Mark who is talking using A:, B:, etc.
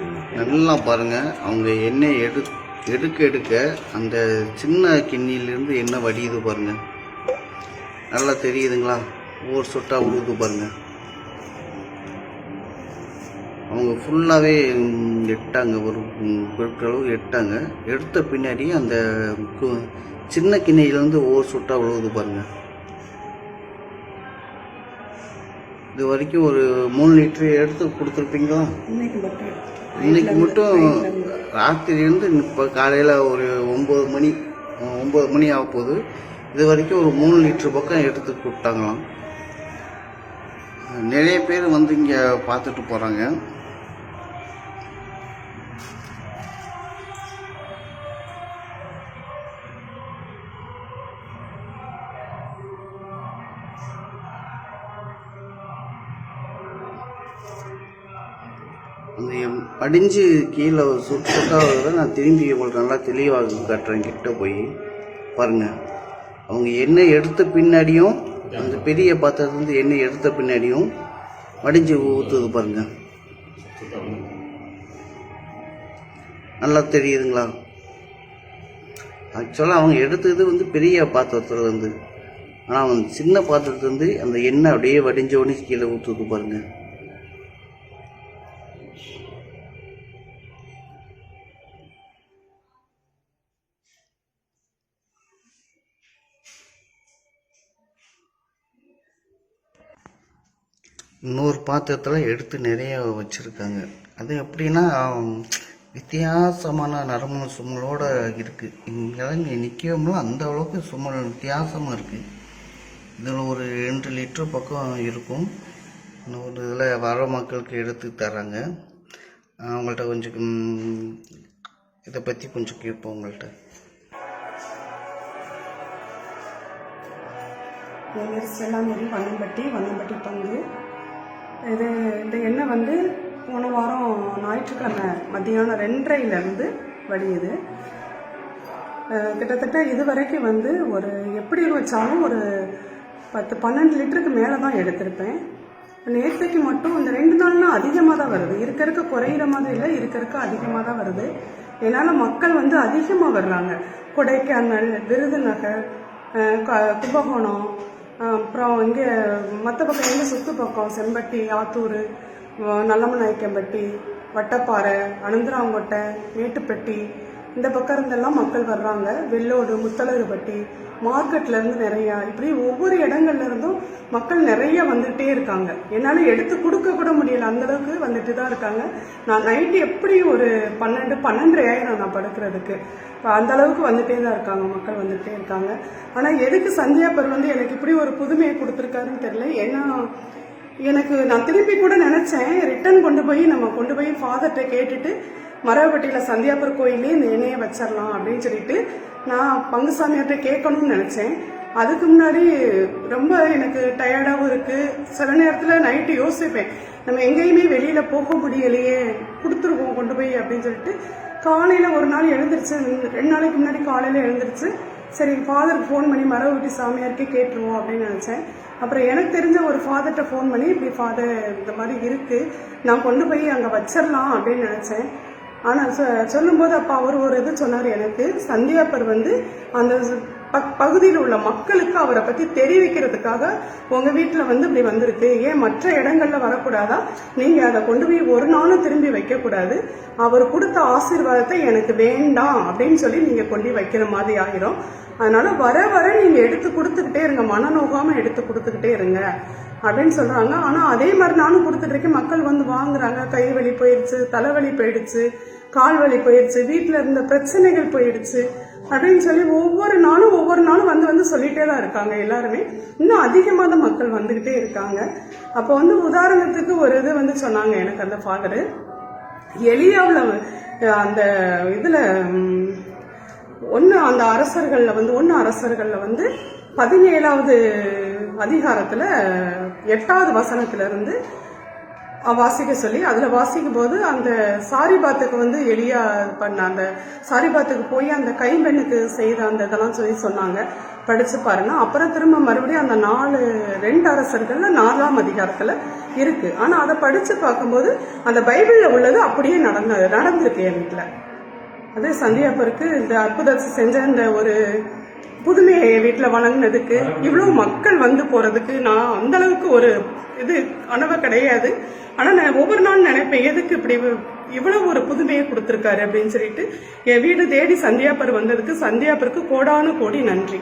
A: நல்லா பாருங்க. அவங்க எண்ணெய் எடு எடுக்க எடுக்க அந்த சின்ன கிண்ணியிலேருந்து எண்ணெய் வடியுது பாருங்கள் நல்லா தெரியுதுங்களா? ஒவ்வொரு சொட்டாக விழுகுது பாருங்கள் அவங்க ஃபுல்லாகவே எட்டாங்க. ஒரு ம், பொருட்களவு எட்டாங்க. எடுத்த பின்னாடி அந்த கு- சின்ன கிண்ணியிலேருந்து ஒவ்வொரு சொட்டாக விழுகுது பாருங்கள் இது வரைக்கும் ஒரு மூணு லிட்டர் எடுத்து கொடுத்துருப்பீங்களா?
B: இன்னைக்கு மட்டும்
A: ராத்திரிலேருந்து இப்போ காலையில் ஒரு ஒம்பது மணி ஒம்பது மணி ஆக போகுது. இது வரைக்கும் ஒரு மூணு லிட்டர் பக்கம் எடுத்து கொடுத்தாங்களாம். நிறைய பேர் வந்து இங்கே பார்த்துட்டு போகிறாங்க அந்த எம்- படிஞ்சு கீழே சுட்டு சுட்டாக நான் திரும்பி உங்களுக்கு நல்லா தெளிவாக காட்டுறேன் கிட்ட போய். பாருங்கள் அவங்க என்ன எடுத்த பின்னாடியும் அந்த பெரிய பாத்திரத்துலேருந்து எண்ணெய் எடுத்த பின்னாடியும் வடிஞ்சு ஊற்றுது பாருங்க. நல்லா தெரியுதுங்களா? ஆக்சுவலாக அவங்க எடுத்தது வந்து பெரிய பாத்திரத்துல இருந்து. ஆனால் அவங்க சின்ன பாத்திரத்துலேருந்து அந்த எண்ணெய் அப்படியே வடிஞ்ச உடனே கீழே ஊற்றுது பாருங்கள் இன்னொரு பாத்திரத்தில் எடுத்து நிறைய வச்சுருக்காங்க. அது எப்படின்னா வித்தியாசமான நரம்பு சுமலோட இருக்குது இங்கெல்லாம் இங்கே நிற்கவும்ல அந்த அளவுக்கு சுமல் வித்தியாசமாக இருக்குது இதில் ஒரு ரெண்டு லிட்டர் பக்கம் இருக்கும். இன்னொரு இதில் வர மக்களுக்கு எடுத்து தராங்க அவங்கள்ட்ட கொஞ்சம் இதை பற்றி கொஞ்சம் கேட்போம் உங்கள்கிட்ட
B: என் பேர் செல்லாமேரி வண்ணம்பட்டி வண்ணம்பட்டி பங்கு. இது இந்த எண்ணெய் வந்து போன வாரம் ஞாயிற்றுக்கிழமை மத்தியானம் ரெண்டரையிலேருந்து வடியுது. கிட்டத்தட்ட இது வரைக்கும் வந்து ஒரு எப்படி வச்சாலும் ஒரு பத்து பன்னெண்டு லிட்டருக்கு மேலே தான் எடுத்திருப்பேன். நேற்றைக்கு மட்டும் இந்த ரெண்டு நாள்னா அதிகமாக தான் வருது. இருக்க இருக்க குறையிற மாதிரி இல்லை இருக்க இருக்க அதிகமாக தான் வருது. என்னால் மக்கள் வந்து அதிகமாக வர்றாங்க. கொடைக்கானல் விருதுநகர் க- கும்பகோணம் அப்புறம் இங்கே மற்ற பக்கம் எங்கள் சுற்று பக்கம் செம்பட்டி ஆத்தூர் நல்லமநாயக்கம்பட்டி வட்டப்பாறை அனந்தராங்கோட்டை மேட்டுப்பட்டி இந்த பக்கம் இருந்தெல்லாம் மக்கள் வர்றாங்க. வெள்ளோடு முத்தலகுபட்டி மார்க்கெட்லேருந்து நிறையா இப்படி ஒவ்வொரு இடங்கள்ல இருந்தும் மக்கள் நிறைய வந்துகிட்டே இருக்காங்க. என்னால் எடுத்து கொடுக்க கூட முடியல. அந்த அளவுக்கு வந்துட்டு தான் இருக்காங்க. நான் நைட்டு எப்படி ஒரு பன்னெண்டு பன்னெண்டரை ஆயிரம் நான் படுக்கிறதுக்கு. இப்போ அந்த அளவுக்கு தான் இருக்காங்க. மக்கள் வந்துகிட்டே இருக்காங்க. ஆனால் எதுக்கு சந்தியாப்பர் வந்து எனக்கு இப்படி ஒரு புதுமையை கொடுத்துருக்காருன்னு தெரியல. ஏன்னா எனக்கு நான் திருப்பி கூட நினச்சேன் ரிட்டர்ன் கொண்டு போய் நம்ம கொண்டு போய் ஃபாதர்கிட்ட கேட்டுட்டு மரவப்பட்டியில் சந்தியாபுர கோயிலே இந்த எண்ணெயை வச்சிடலாம் அப்படின்னு சொல்லிட்டு நான் பங்குசாமியார்கிட்ட கேட்கணும்னு நினச்சேன். அதுக்கு முன்னாடி ரொம்ப எனக்கு டயர்டாகவும் இருக்குது சில நேரத்தில் நைட்டு யோசிப்பேன். நம்ம எங்கேயுமே வெளியில் போக முடியலையே கொடுத்துருவோம் கொண்டு போய் அப்படின்னு சொல்லிட்டு காலையில் ஒரு நாள் எழுந்திரிச்சு. ரெண்டு நாளைக்கு முன்னாடி காலையில் எழுந்திரிச்சு. சரி ஃபாதருக்கு ஃபோன் பண்ணி மரவட்டி சாமியாருக்கே கேட்டுருவோம் அப்படின்னு நினச்சேன். அப்புறம் எனக்கு தெரிஞ்ச ஒரு ஃபாதர்கிட்ட ஃபோன் பண்ணி இப்படி ஃபாதர் இந்த மாதிரி இருக்குது நான் கொண்டு போய் அங்கே வச்சிடலாம் அப்படின்னு நினச்சேன். ஆனால் சொ சொல்லும்போது அப்போ அவர் ஒரு இது சொன்னார் எனக்கு சந்தியாப்பர் வந்து அந்த பக் பகுதியில் உள்ள மக்களுக்கு அவரை பற்றி தெரிவிக்கிறதுக்காக உங்கள் வீட்டில் வந்து இப்படி வந்திருக்கு. ஏன் மற்ற இடங்கள்ல வரக்கூடாதா? நீங்கள் அதை கொண்டு போய் ஒரு நாளும் திரும்பி வைக்கக்கூடாது. அவர் கொடுத்த ஆசீர்வாதத்தை எனக்கு வேண்டாம் அப்படின்னு சொல்லி நீங்கள் கொண்டு வைக்கிற மாதிரி ஆகிரும் அதனால் வர வர நீங்கள் எடுத்து கொடுத்துக்கிட்டே இருங்க. மனநோகாமல் எடுத்து கொடுத்துக்கிட்டே இருங்க. அப்படின்னு சொல்றாங்க. ஆனா அதே மாதிரி நானும் கொடுத்துட்டு இருக்கேன். மக்கள் வந்து வாங்குறாங்க. கை வலி போயிடுச்சு தலைவலி போயிடுச்சு கால் வலி போயிடுச்சு வீட்டில் இருந்த பிரச்சனைகள் போயிடுச்சு அப்படின்னு சொல்லி ஒவ்வொரு நாளும் ஒவ்வொரு நாளும் வந்து வந்து சொல்லிட்டே தான் இருக்காங்க எல்லாருமே. இன்னும் அதிகமாக தான் மக்கள் வந்துக்கிட்டே இருக்காங்க. அப்போ வந்து உதாரணத்துக்கு ஒரு இது வந்து சொன்னாங்க எனக்கு அந்த ஃபாதரு. எளியாவில் அந்த இதில் ஒன்று அந்த அரசர்களில் வந்து ஒன்று அரசர்களில் வந்து பதினேழாவது அதிகாரத்தில் எட்டாவது வசனத்திலிருந்து வாசிக்க சொல்லி அதில் வாசிக்கும் போது அந்த சாரிபாத்துக்கு வந்து எளியா பண்ண அந்த சாரிபாத்துக்கு போய் அந்த கைம்பெண்ணுக்கு செய்த அந்த இதெல்லாம் சொல்லி சொன்னாங்க. படித்து பாருங்க. அப்புறம் திரும்ப மறுபடியும் அந்த நாலு ரெண்டு அரசர்கள் நாலாம் அதிகாரத்தில் இருக்கு. ஆனால் அதை படித்து பார்க்கும்போது அந்த பைபிளில் உள்ளது அப்படியே நடந்தது நடந்திருக்கு என் வீட்டில் அதே சந்தியாப்பருக்கு இந்த அற்புதத்தை செஞ்ச இந்த ஒரு புதுமையை வீட்டில் வணங்கினதுக்கு இவ்வளோ மக்கள் வந்து போகிறதுக்கு நான் அந்த அளவுக்கு ஒரு இது கனவு கிடையாது. ஆனால் நான் ஒவ்வொரு நாள் நினைப்பேன் எதுக்கு இப்படி இவ்வளோ ஒரு புதுமையை கொடுத்துருக்காரு அப்படின்னு சொல்லிட்டு என் வீடு தேடி சந்தியாப்பர் வந்ததுக்கு சந்தியாப்பருக்கு கோடானு கோடி நன்றி.